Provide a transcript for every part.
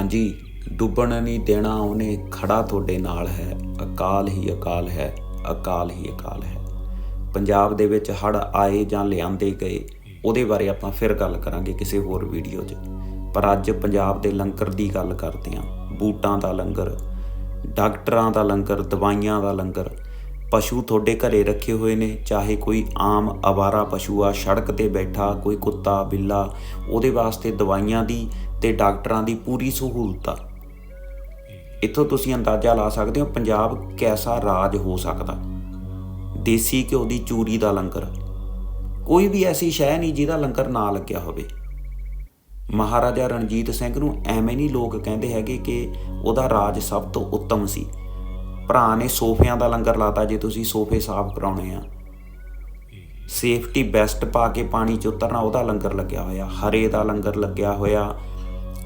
ਹਾਂਜੀ, ਡੁੱਬਣ ਨਹੀਂ ਦੇਣਾ ਉਹਨੇ ਖੜਾ ਤੁਹਾਡੇ ਨਾਲ ਹੈ। ਅਕਾਲ ਹੀ ਅਕਾਲ ਹੈ, ਅਕਾਲ ਹੀ ਅਕਾਲ ਹੈ। ਪੰਜਾਬ ਦੇ ਵਿੱਚ ਹੜ ਆਏ ਜਾਂ ਲਿਆਂਦੇ ਗਏ, ਉਹਦੇ ਬਾਰੇ ਆਪਾਂ ਫਿਰ ਗੱਲ ਕਰਾਂਗੇ ਕਿਸੇ ਹੋਰ ਵੀਡੀਓ 'ਚ। ਪਰ ਅੱਜ ਪੰਜਾਬ ਦੇ ਲੰਗਰ ਦੀ ਗੱਲ ਕਰਦੇ ਹਾਂ। ਬੂਟਾਂ ਦਾ ਲੰਗਰ, ਡਾਕਟਰਾਂ ਦਾ ਲੰਗਰ, ਦਵਾਈਆਂ ਦਾ ਲੰਗਰ ਪਸ਼ੂ ਤੁਹਾਡੇ ਘਰੇ ਰੱਖੇ ਹੋਏ ਨੇ, ਚਾਹੇ ਕੋਈ ਆਮ ਅਵਾਰਾ ਪਸ਼ੂ ਆ, ਸੜਕ ਤੇ ਬੈਠਾ, ਕੋਈ ਕੁੱਤਾ, ਬਿੱਲਾ, ਉਹਦੇ ਵਾਸਤੇ ਦਵਾਈਆਂ ਦੀ ਤੇ ਡਾਕਟਰਾਂ ਦੀ ਪੂਰੀ ਸਹੂਲਤ ਆ। ਇੱਥੋਂ ਤੁਸੀਂ ਅੰਦਾਜ਼ਾ ਲਾ ਸਕਦੇ ਹੋ, ਪੰਜਾਬ ਕੈਸਾ ਰਾਜ ਹੋ ਸਕਦਾ? ਦੇਸੀ ਘਿਓ ਦੀ ਚੂਰੀ ਦਾ ਲੰਗਰ। ਕੋਈ ਵੀ ਐਸੀ ਸ਼ੈ ਨਹੀਂ ਜਿਹਦਾ ਲੰਗਰ ਨਾ ਲੱਗਿਆ ਹੋਵੇ। ਮਹਾਰਾਜਾ ਰਣਜੀਤ ਸਿੰਘ ਨੂੰ ਐਵੇਂ ਨਹੀਂ ਲੋਕ ਕਹਿੰਦੇ ਹੈਗੇ ਕਿ ਉਹਦਾ ਰਾਜ ਸਭ ਤੋਂ ਉੱਤਮ ਸੀ। ਭਰਾ ਨੇ ਸੋਫਿਆਂ ਦਾ ਲੰਗਰ ਲਾਤਾ ਜੇ ਤੁਸੀਂ ਸੋਫੇ ਸਾਫ਼ ਕਰਾਉਣੇ ਆ। ਸੇਫਟੀ ਬੈਸਟ ਪਾ ਕੇ ਪਾਣੀ 'ਚ ਉਤਰਨਾ, ਉਹਦਾ ਲੰਗਰ ਲੱਗਿਆ ਹੋਇਆ। ਹਰੇ ਦਾ ਲੰਗਰ ਲੱਗਿਆ ਹੋਇਆ,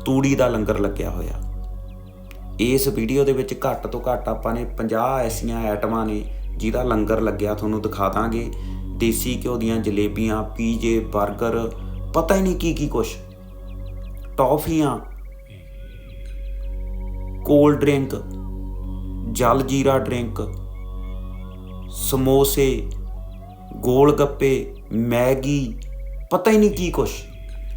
ਤੂੜੀ ਦਾ ਲੰਗਰ ਲੱਗਿਆ ਹੋਇਆ। ਇਸ ਵੀਡੀਓ ਦੇ ਵਿੱਚ ਘੱਟ ਤੋਂ ਘੱਟ ਆਪਾਂ ਨੇ 50 ਐਸੀਆਂ ਆਈਟਮਾਂ ਨੇ ਜਿਹਦਾ ਲੰਗਰ ਲੱਗਿਆ, ਤੁਹਾਨੂੰ ਦਿਖਾ ਦਾਂਗੇ। ਦੇਸੀ ਘਿਓ ਦੀਆਂ ਜਲੇਬੀਆਂ, ਪੀਜੇ 버ਗਰ ਪਤਾ ਹੀ ਨਹੀਂ ਕੀ ਕੀ ਕੁਛ। ਟੌਫੀਆਂ ਕੋਲਡ ਡਰਿੰਕ ਜਲ ਜੀਰਾ ਡਰਿੰਕ, ਸਮੋਸੇ, ਗੋਲ ਗੱਪੇ, ਮੈਗੀ, ਪਤਾ ਹੀ ਨਹੀਂ ਕੀ ਕੁਛ।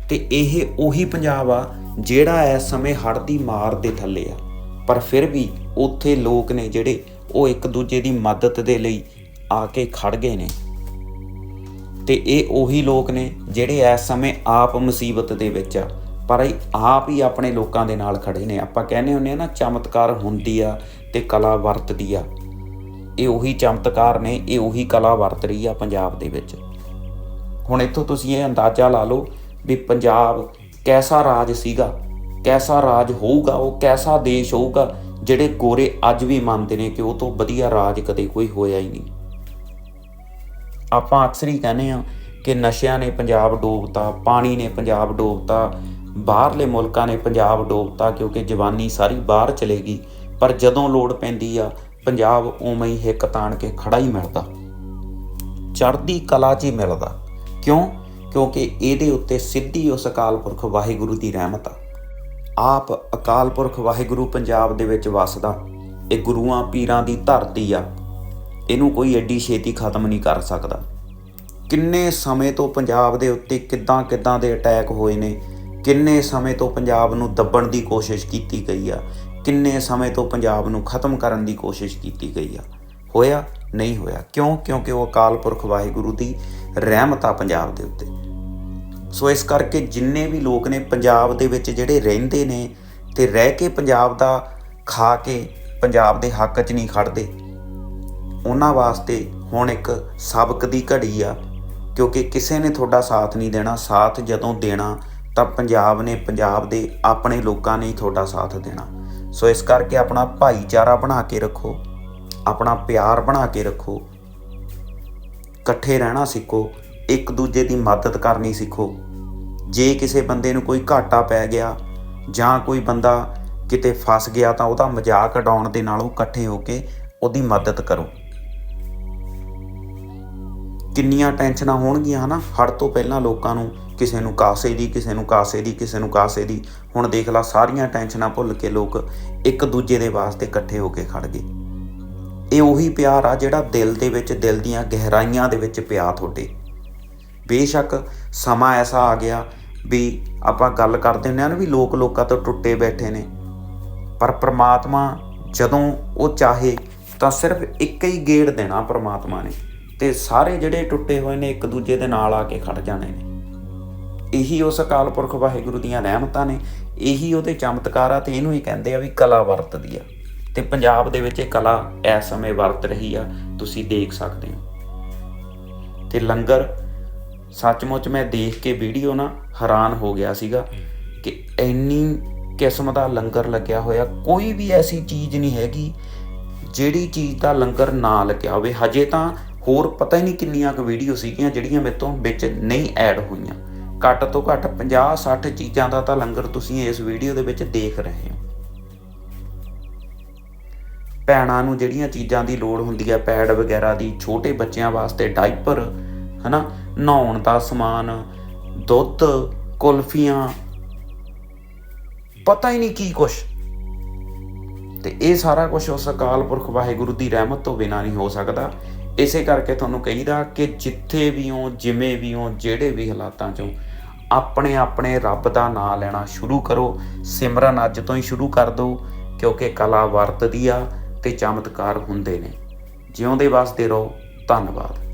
ਤੇ ਇਹ ਉਹੀ ਪੰਜਾਬ ਆ ਜਿਹੜਾ ਇਸ ਸਮੇਂ ਹੜ੍ਹ ਦੀ ਮਾਰ ਦੇ ਥੱਲੇ ਆ। ਪਰ ਫਿਰ ਵੀ ਉੱਥੇ ਲੋਕ ਨੇ ਜਿਹੜੇ ਉਹ ਇੱਕ ਦੂਜੇ ਦੀ ਮਦਦ ਦੇ ਲਈ ਆ ਕੇ ਖੜ ਗਏ ਨੇ। ਤੇ ਇਹ ਉਹੀ ਲੋਕ ਨੇ ਜਿਹੜੇ ਇਸ ਸਮੇਂ ਆਪ ਮੁਸੀਬਤ ਦੇ ਵਿੱਚ ਆ। ਪਰ ਇਹ ਆਪ ਹੀ ਆਪਣੇ ਲੋਕਾਂ ਦੇ ਨਾਲ ਖੜੇ ਨੇ। ਆਪਾਂ ਕਹਿੰਦੇ ਹੁੰਦੇ ਆ ਨਾ, ਚਮਤਕਾਰ ਹੁੰਦੀ ਆ ਤੇ ਕਲਾ ਵਰਤਦੀ ਆ। ਇਹ ਉਹੀ ਚਮਤਕਾਰ ਨੇ, ਇਹ ਉਹੀ ਕਲਾ ਵਰਤ ਰਹੀ ਆ ਪੰਜਾਬ ਦੇ ਵਿੱਚ। ਹੁਣ ਇੱਥੋਂ ਤੁਸੀਂ ਇਹ ਅੰਦਾਜ਼ਾ ਲਾ ਲਓ ਵੀ ਪੰਜਾਬ ਕੈਸਾ ਰਾਜ ਸੀਗਾ, ਕੈਸਾ ਰਾਜ ਹੋਊਗਾ, ਉਹ ਕੈਸਾ ਦੇਸ਼ ਹੋਊਗਾ, ਜਿਹੜੇ ਗੋਰੇ ਅੱਜ ਵੀ ਮੰਨਦੇ ਨੇ ਕਿ ਉਹ ਤੋਂ ਵਧੀਆ ਰਾਜ ਕਦੇ ਕੋਈ ਹੋਇਆ ਹੀ ਨਹੀਂ। ਆਪਾਂ ਅਕਸਰ ਹੀ ਕਹਿੰਦੇ ਆ ਕਿ ਨਸ਼ਿਆਂ ਨੇ ਪੰਜਾਬ ਡੋਬਤਾ, ਪਾਣੀ ਨੇ ਪੰਜਾਬ ਡੋਬਤਾ ਬਾਹਰਲੇ ਮੁਲਕਾਂ ਨੇ ਪੰਜਾਬ ਡੋਬਤਾ ਕਿਉਂਕਿ ਜਵਾਨੀ ਸਾਰੀ ਬਾਹਰ ਚਲੇਗੀ ਪਰ ਜਦੋਂ ਲੋੜ ਪੈਂਦੀ ਆ, ਪੰਜਾਬ ਉਵੇਂ ਹੀ ਹਿੱਕ ਤਾਣ ਕੇ ਖੜਾ ਹੀ ਮਿਲਦਾ। ਚੜ੍ਹਦੀ ਕਲਾ 'ਚ ਹੀ ਮਿਲਦਾ। ਕਿਉਂ? ਕਿਉਂਕਿ ਇਹਦੇ ਉੱਤੇ ਸਿੱਧੀ ਉਸ ਅਕਾਲ ਪੁਰਖ ਵਾਹਿਗੁਰੂ ਦੀ ਰਹਿਮਤ ਆ। ਆਪ ਅਕਾਲ ਪੁਰਖ ਵਾਹਿਗੁਰੂ ਪੰਜਾਬ ਦੇ ਵਿੱਚ ਵਸਦਾ। ਇਹ ਗੁਰੂਆਂ ਪੀਰਾਂ ਦੀ ਧਰਤੀ ਆ। ਇਹਨੂੰ ਕੋਈ ਐਡੀ ਛੇਤੀ ਖਤਮ ਨਹੀਂ ਕਰ ਸਕਦਾ। ਕਿੰਨੇ ਸਮੇਂ ਤੋਂ ਪੰਜਾਬ ਦੇ ਉੱਤੇ ਕਿੱਦਾਂ ਕਿੱਦਾਂ ਦੇ ਅਟੈਕ ਹੋਏ ਨੇ ਕਿੰਨੇ ਸਮੇਂ ਤੋਂ ਪੰਜਾਬ ਨੂੰ ਦੱਬਣ ਦੀ ਕੋਸ਼ਿਸ਼ ਕੀਤੀ ਗਈ ਆ? ਕਿੰਨੇ ਸਮੇਂ ਤੋਂ ਪੰਜਾਬ ਨੂੰ ਖਤਮ ਕਰਨ ਦੀ ਕੋਸ਼ਿਸ਼ ਕੀਤੀ ਗਈ ਆ? ਹੋਇਆ? ਨਹੀਂ ਹੋਇਆ? ਕਿਉਂ? ਕਿਉਂਕਿ ਉਹ ਅਕਾਲ ਪੁਰਖ ਵਾਹਿਗੁਰੂ ਦੀ ਰਹਿਮਤ ਆ ਪੰਜਾਬ ਦੇ ਉੱਤੇ। ਸੋ ਇਸ ਕਰਕੇ ਜਿੰਨੇ ਵੀ ਲੋਕ ਨੇ ਪੰਜਾਬ ਦੇ ਵਿੱਚ ਜਿਹੜੇ ਰਹਿੰਦੇ ਨੇ ਤੇ ਰਹਿ ਕੇ ਪੰਜਾਬ ਦਾ ਖਾ ਕੇ ਪੰਜਾਬ ਦੇ ਹੱਕ 'ਚ ਨਹੀਂ ਖੜਦੇ ਉਹਨਾਂ ਵਾਸਤੇ ਹੁਣ ਇੱਕ ਸਬਕ ਦੀ ਘੜੀ ਆ, ਕਿਉਂਕਿ ਕਿਸੇ ਨੇ ਤੁਹਾਡਾ ਸਾਥ ਨਹੀਂ ਦੇਣਾ, ਸਾਥ ਜਦੋਂ ਦੇਣਾ ਤਾਂ ਪੰਜਾਬ ਨੇ ਪੰਜਾਬ ਦੇ ਆਪਣੇ ਲੋਕਾਂ ਨੇ ਹੀ ਤੁਹਾਡਾ ਸਾਥ ਦੇਣਾ। ਸੋ ਇਸ ਕਰਕੇ ਆਪਣਾ ਭਾਈਚਾਰਾ ਬਣਾ ਕੇ ਰੱਖੋ, ਆਪਣਾ ਪਿਆਰ ਬਣਾ ਕੇ ਰੱਖੋ। ਇਕੱਠੇ ਰਹਿਣਾ ਸਿੱਖੋ, ਇੱਕ ਦੂਜੇ ਦੀ ਮਦਦ ਕਰਨੀ ਸਿੱਖੋ। ਜੇ ਕਿਸੇ ਬੰਦੇ ਨੂੰ ਕੋਈ ਘਾਟਾ ਪੈ ਗਿਆ ਜਾਂ ਕੋਈ ਬੰਦਾ ਕਿਤੇ ਫਸ ਗਿਆ ਤਾਂ ਉਹਦਾ ਮਜ਼ਾਕ ਉਡਾਉਣ ਦੇ ਨਾਲੋਂ ਇਕੱਠੇ ਹੋ ਕੇ ਉਹਦੀ ਮਦਦ ਕਰੋ। ਕਿੰਨੀਆਂ ਟੈਨਸ਼ਨਾਂ ਹੋਣਗੀਆਂ ਹਨਾ ਹੜ ਤੋਂ ਪਹਿਲਾਂ ਲੋਕਾਂ ਨੂੰ ਕਿਸੇ ਨੂੰ ਕਾਸੇ ਦੀ, ਕਿਸੇ ਨੂੰ ਕਾਸੇ ਦੀ, ਕਿਸੇ ਨੂੰ ਕਾਸੇ ਦੀ। ਹੁਣ ਦੇਖ ਲਾ, ਸਾਰੀਆਂ ਟੈਨਸ਼ਨਾਂ ਭੁੱਲ ਕੇ ਲੋਕ ਇੱਕ ਦੂਜੇ ਦੇ ਵਾਸਤੇ ਇਕੱਠੇ ਹੋ ਕੇ ਖੜ ਗਏ। ਇਹ ਉਹੀ ਪਿਆਰ ਆ ਜਿਹੜਾ ਦਿਲ ਦੇ ਵਿੱਚ, ਦਿਲ ਦੀਆਂ ਗਹਿਰਾਈਆਂ ਦੇ ਵਿੱਚ ਪਿਆ ਤੁਹਾਡੇ। ਬੇਸ਼ੱਕ ਸਮਾਂ ਐਸਾ ਆ ਗਿਆ ਵੀ ਆਪਾਂ ਗੱਲ ਕਰਦੇ ਹੁੰਦੇ ਆ ਨਾ ਵੀ ਲੋਕ ਲੋਕਾਂ ਤੋਂ ਟੁੱਟੇ ਬੈਠੇ ਨੇ। ਪਰ ਪ੍ਰਮਾਤਮਾ ਜਦੋਂ ਉਹ ਚਾਹੇ ਤਾਂ ਸਿਰਫ ਇੱਕ ਹੀ ਗੇੜ ਦੇਣਾ ਪ੍ਰਮਾਤਮਾ ਨੇ ਤੇ ਸਾਰੇ ਜਿਹੜੇ ਟੁੱਟੇ ਹੋਏ ਨੇ ਇੱਕ ਦੂਜੇ ਦੇ ਨਾਲ ਆ ਕੇ ਖੜ ਜਾਣੇ ਨੇ। ਇਹੀ ਉਸ ਅਕਾਲ ਪੁਰਖ ਵਾਹਿਗੁਰੂ ਦੀਆਂ ਰਹਿਮਤਾਂ ਨੇ ਇਹੀ ਉਹਦੇ ਚਮਤਕਾਰ ਆ ਤੇ ਇਹਨੂੰ ਹੀ ਕਹਿੰਦੇ ਆ ਵੀ ਕਲਾ ਵਰਤਦੀ ਆ। ਤੇ ਪੰਜਾਬ ਦੇ ਵਿੱਚ ਇਹ ਕਲਾ ਇਸ ਸਮੇਂ ਵਰਤ ਰਹੀ ਆ ਤੁਸੀਂ ਦੇਖ ਸਕਦੇ ਹੋ। ਤੇ ਲੰਗਰ ਸੱਚਮੁੱਚ ਮੈਂ ਦੇਖ ਕੇ ਵੀਡੀਓ ਨਾ ਹੈਰਾਨ ਹੋ ਗਿਆ ਸੀਗਾ ਕਿ ਇੰਨੀ ਕਿਸਮ ਦਾ ਲੰਗਰ ਲੱਗਿਆ ਹੋਇਆ ਕੋਈ ਵੀ ਐਸੀ ਚੀਜ਼ ਨਹੀਂ ਹੈਗੀ ਜਿਹੜੀ ਚੀਜ਼ ਦਾ ਲੰਗਰ ਨਾ ਲੱਗਿਆ ਹੋਵੇ। ਹਜੇ ਤਾਂ ਹੋਰ ਪਤਾ ਹੀ ਨਹੀਂ ਕਿੰਨੀਆਂ ਕੁ ਵੀਡੀਓ ਸੀਗੀਆਂ ਜਿਹੜੀਆਂ ਮੇਰੇ ਤੋਂ ਵਿੱਚ ਨਹੀਂ ਐਡ ਹੋਈਆਂ। ਘੱਟ ਤੋਂ ਘੱਟ 50 60 ਚੀਜ਼ਾਂ ਦਾ ਤਾਂ ਲੰਗਰ ਤੁਸੀਂ ਇਸ ਵੀਡੀਓ ਦੇ ਵਿੱਚ ਦੇਖ ਰਹੇ ਹੋ। ਭੈਣਾਂ ਨੂੰ ਜਿਹੜੀਆਂ ਚੀਜ਼ਾਂ ਦੀ ਲੋੜ ਹੁੰਦੀ ਹੈ ਪੈਡ ਵਗੈਰਾ ਦੀ, ਛੋਟੇ ਬੱਚਿਆਂ ਵਾਸਤੇ ਡਾਈਪਰ, ਹਨਾ, ਨਹਾਉਣ ਦਾ ਸਮਾਨ, ਦੁੱਧ, ਕੁਲਫੀਆਂ, ਪਤਾ ਹੀ ਨਹੀਂ ਕੀ ਕੁਛ। ਤੇ ਇਹ ਸਾਰਾ ਕੁਝ ਉਸ ਅਕਾਲ ਪੁਰਖ ਵਾਹਿਗੁਰੂ ਦੀ ਰਹਿਮਤ ਤੋਂ ਬਿਨਾ ਨਹੀਂ ਹੋ ਸਕਦਾ। ਇਸੇ ਕਰਕੇ ਤੁਹਾਨੂੰ ਕਹੀਦਾ ਕਿ ਜਿੱਥੇ ਵੀ ਹੋ, ਜਿਵੇਂ ਵੀ ਹੋ, ਜਿਹੜੇ ਵੀ ਹਾਲਾਤਾਂ 'ਚੋਂ ਆਪਣੇ ਆਪਣੇ ਰੱਬ ਦਾ ਨਾਮ ਲੈਣਾ ਸ਼ੁਰੂ ਕਰੋ। ਸਿਮਰਨ ਅੱਜ ਤੋਂ ਹੀ ਸ਼ੁਰੂ ਕਰ ਦਿਓ, ਕਿਉਂਕਿ ਕਲਾ ਵਰਤਦੀ ਆ ਤੇ ਚਮਤਕਾਰ ਹੁੰਦੇ ਨੇ। ਜਿਉਂਦੇ ਵਸਦੇ ਰਹੋ। ਧੰਨਵਾਦ।